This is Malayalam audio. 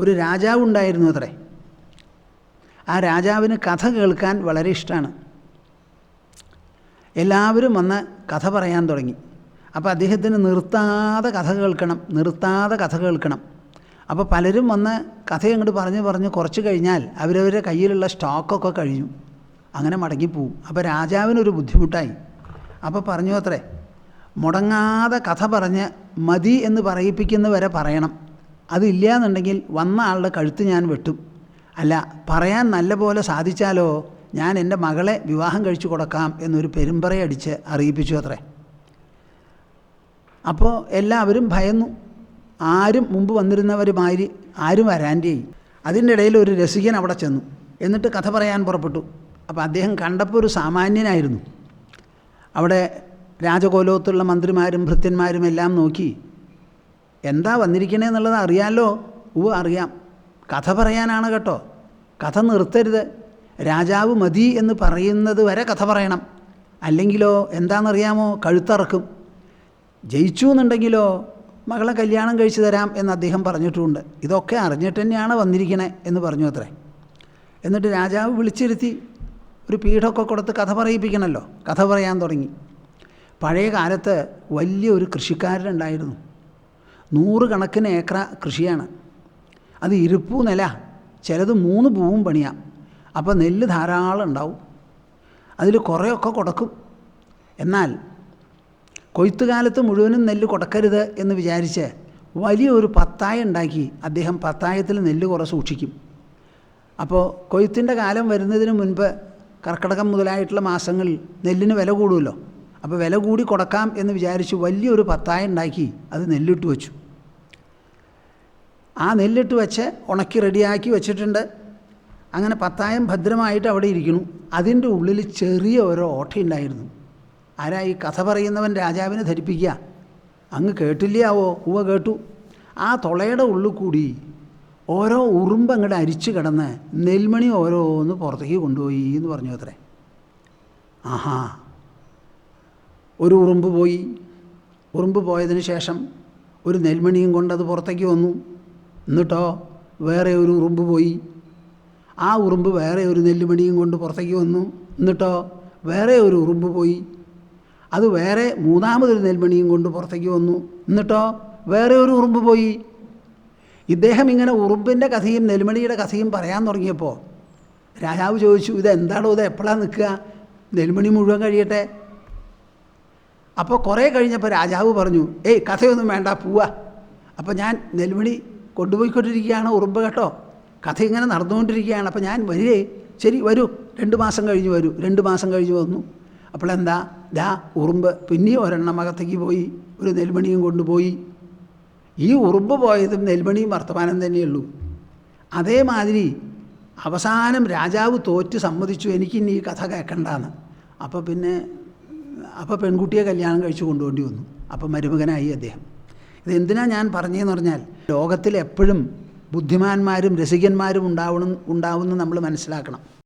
ഒരു രാജാവ് ഉണ്ടായിരുന്നു അത്രേ. ആ രാജാവിന് കഥ കേൾക്കാൻ വളരെ ഇഷ്ടമാണ് എല്ലാവരും വന്ന് കഥ പറയാൻ തുടങ്ങി. അപ്പോൾ അദ്ദേഹത്തിന് നിർത്താതെ കഥ കേൾക്കണം നിർത്താതെ കഥ കേൾക്കണം. അപ്പോൾ പലരും വന്ന് കഥ അങ്ങോട്ട് പറഞ്ഞ് പറഞ്ഞ് കുറച്ച് കഴിഞ്ഞാൽ അവരവരുടെ കയ്യിലുള്ള സ്റ്റോക്കൊക്കെ കഴിഞ്ഞു. അങ്ങനെ മടങ്ങിപ്പോവും അപ്പോൾ രാജാവിനൊരു ബുദ്ധിമുട്ടായി. അപ്പോൾ പറഞ്ഞു അത്രേ മുടങ്ങാതെ കഥ പറഞ്ഞ് മതി എന്ന് പറയിപ്പിക്കുന്നവരെ പറയണം. അതില്ല എന്നുണ്ടെങ്കിൽ വന്ന ആളുടെ കഴുത്ത് ഞാൻ വെട്ടും. അല്ല പറയാൻ നല്ല പോലെ സാധിച്ചാലോ? ഞാൻ എന്റെ മകളെ വിവാഹം കഴിച്ചു കൊടുക്കാം എന്നൊരു പെരുമ്പറയടിച്ച് അറിയിപ്പിച്ചു അത്രേ. അപ്പോൾ എല്ലാവരും ഭയന്നു. ആരും മുമ്പ് വന്നിരുന്നവരുമാതിരി ആരും വരാന്റെയായി അതിന്റെ ഇടയിൽ ഒരു രസികൻ അവിടെ ചെന്നു. എന്നിട്ട് കഥ പറയാൻ പുറപ്പെട്ടു. അപ്പോൾ അദ്ദേഹം കണ്ടപ്പോൾ ഒരു സാമാന്യനായിരുന്നു. അവിടെ രാജകോലോത്തുള്ള മന്ത്രിമാരും ഭൃത്യന്മാരും എല്ലാം നോക്കി എന്താ വന്നിരിക്കണേ എന്നുള്ളത് അറിയാമല്ലോ ഉവ് അറിയാം. കഥ പറയാനാണ് കേട്ടോ. കഥ നിർത്തരുത്. രാജാവ് മതി എന്ന് പറയുന്നത് വരെ കഥ പറയണം. അല്ലെങ്കിലോ എന്താണെന്നറിയാമോ? കഴുത്തറക്കും. ജയിച്ചു എന്നുണ്ടെങ്കിലോ മകളെ കല്യാണം കഴിച്ചു തരാം എന്ന് അദ്ദേഹം പറഞ്ഞിട്ടുമുണ്ട് ഇതൊക്കെ അറിഞ്ഞിട്ട് തന്നെയാണ് വന്നിരിക്കണേ എന്ന് പറഞ്ഞു അത്രേ. എന്നിട്ട് രാജാവ് വിളിച്ചിരുത്തി ഒരു പീഠമൊക്കെ കൊടുത്ത് കഥ പറയിപ്പിക്കണമല്ലോ കഥ പറയാൻ തുടങ്ങി. പഴയ കാലത്ത് വലിയൊരു കൃഷിക്കാരനുണ്ടായിരുന്നു നൂറുകണക്കിന് ഏക്കറ കൃഷിയാണ്. അത് ഇരുപ്പൂ നില ചിലത് മൂന്ന് പൂവും പണിയാം. അപ്പോൾ നെല്ല് ധാരാളം ഉണ്ടാവും. അതിൽ കുറേയൊക്കെ കൊടുക്കും. എന്നാൽ കൊയ്ത്തുകാലത്ത് മുഴുവനും നെല്ല് കൊടുക്കരുത് എന്ന് വിചാരിച്ച് വലിയൊരു പത്തായം ഉണ്ടാക്കി അദ്ദേഹം പത്തായത്തിൽ നെല്ല് കുറേ സൂക്ഷിക്കും. അപ്പോൾ കൊയ്ത്തിന്റെ കാലം വരുന്നതിന് മുൻപ് കർക്കിടകം മുതലായിട്ടുള്ള മാസങ്ങളിൽ നെല്ലിന് വില കൂടുമല്ലോ. അപ്പോൾ വില കൂടി കൊടുക്കാം എന്ന് വിചാരിച്ച് വലിയൊരു പത്തായം ഉണ്ടാക്കി അത് നെല്ലിട്ട് വെച്ചു. ആ നെല്ലിട്ട് വെച്ച് ഉണക്കി റെഡിയാക്കി വെച്ചിട്ടുണ്ട്. അങ്ങനെ പത്തായം ഭദ്രമായിട്ട് അവിടെ ഇരിക്കുന്നു. അതിന്റെ ഉള്ളിൽ ചെറിയ ഒരു ഓട്ടയുണ്ടായിരുന്നു ആരാ ഈ കഥ പറയുന്നവൻ രാജാവിനെ ധരിപ്പിക്കുക? അങ്ങ് കേട്ടില്ലയാവോ ഉവ കേട്ടു. ആ തുളയുടെ ഉള്ളിൽ കൂടി ഓരോ ഉറുമ്പ് അങ്ങോട്ട് അരിച്ചു കിടന്ന് നെൽമണി ഓരോന്ന് പുറത്തേക്ക് കൊണ്ടുപോയി എന്ന് പറഞ്ഞു അത്രേ. ആഹാ. ഒരു ഉറുമ്പ് പോയി. ഉറുമ്പ് പോയതിന് ശേഷം ഒരു നെൽമണിയും കൊണ്ട് അത് പുറത്തേക്ക് വന്നു. എന്നിട്ടോ വേറെ ഒരു ഉറുമ്പ് പോയി. ആ ഉറുമ്പ് വേറെ ഒരു നെല്ലുമണിയും കൊണ്ട് പുറത്തേക്ക് വന്നു. എന്നിട്ടോ വേറെ ഒരു ഉറുമ്പ് പോയി. അത് വേറെ മൂന്നാമതൊരു നെൽമണിയും കൊണ്ട് പുറത്തേക്ക് വന്നു. എന്നിട്ടോ വേറെ ഒരു ഉറുമ്പ് പോയി. ഇദ്ദേഹം ഇങ്ങനെ ഉറുമ്പിന്റെ കഥയും നെൽമണിയുടെ കഥയും പറയാൻ തുടങ്ങിയപ്പോൾ രാജാവ് ചോദിച്ചു ഇത് എന്താണോ ഇത്? എപ്പോഴാണ് നിൽക്കുക? നെൽമണി മുഴുവൻ കഴിയട്ടെ. അപ്പോൾ കുറേ കഴിഞ്ഞപ്പോൾ രാജാവ് പറഞ്ഞു ഏയ് കഥയൊന്നും വേണ്ട പോവാ. അപ്പോൾ ഞാൻ നെൽമണി കൊണ്ടുപോയിക്കൊണ്ടിരിക്കുകയാണ് ഉറുമ്പ് കേട്ടോ. കഥ ഇങ്ങനെ നടന്നുകൊണ്ടിരിക്കുകയാണ്. അപ്പോൾ ഞാൻ വരികേ. ശരി വരൂ. രണ്ട് മാസം കഴിഞ്ഞ് വരൂ. രണ്ട് മാസം കഴിഞ്ഞ് വന്നു. അപ്പോൾ എന്താ? ദാ ഉറുമ്പ് പിന്നെയും ഒരെണ്ണം അകത്തേക്ക് പോയി. ഒരു നെൽമണിയും കൊണ്ടുപോയി. ഈ ഉറുമ്പ് പോയതും നെൽമണിയും വർത്തമാനം തന്നെയുള്ളൂ. അതേമാതിരി അവസാനം രാജാവ് തോറ്റ് സമ്മതിച്ചു. എനിക്കിനി ഈ കഥ കേൾക്കണ്ടെന്ന്. അപ്പോൾ പിന്നെ അപ്പോൾ പെൺകുട്ടിയെ കല്യാണം കഴിച്ചു കൊണ്ടുപോണ്ടി വന്നു. അപ്പോൾ മരുമകനായി അദ്ദേഹം. ഇതെന്തിനാ ഞാൻ പറഞ്ഞതെന്ന് പറഞ്ഞാൽ ലോകത്തിൽ എപ്പോഴും ബുദ്ധിമാന്മാരും രസികന്മാരും ഉണ്ടാവണം ഉണ്ടാവുമെന്ന് നമ്മൾ മനസ്സിലാക്കണം.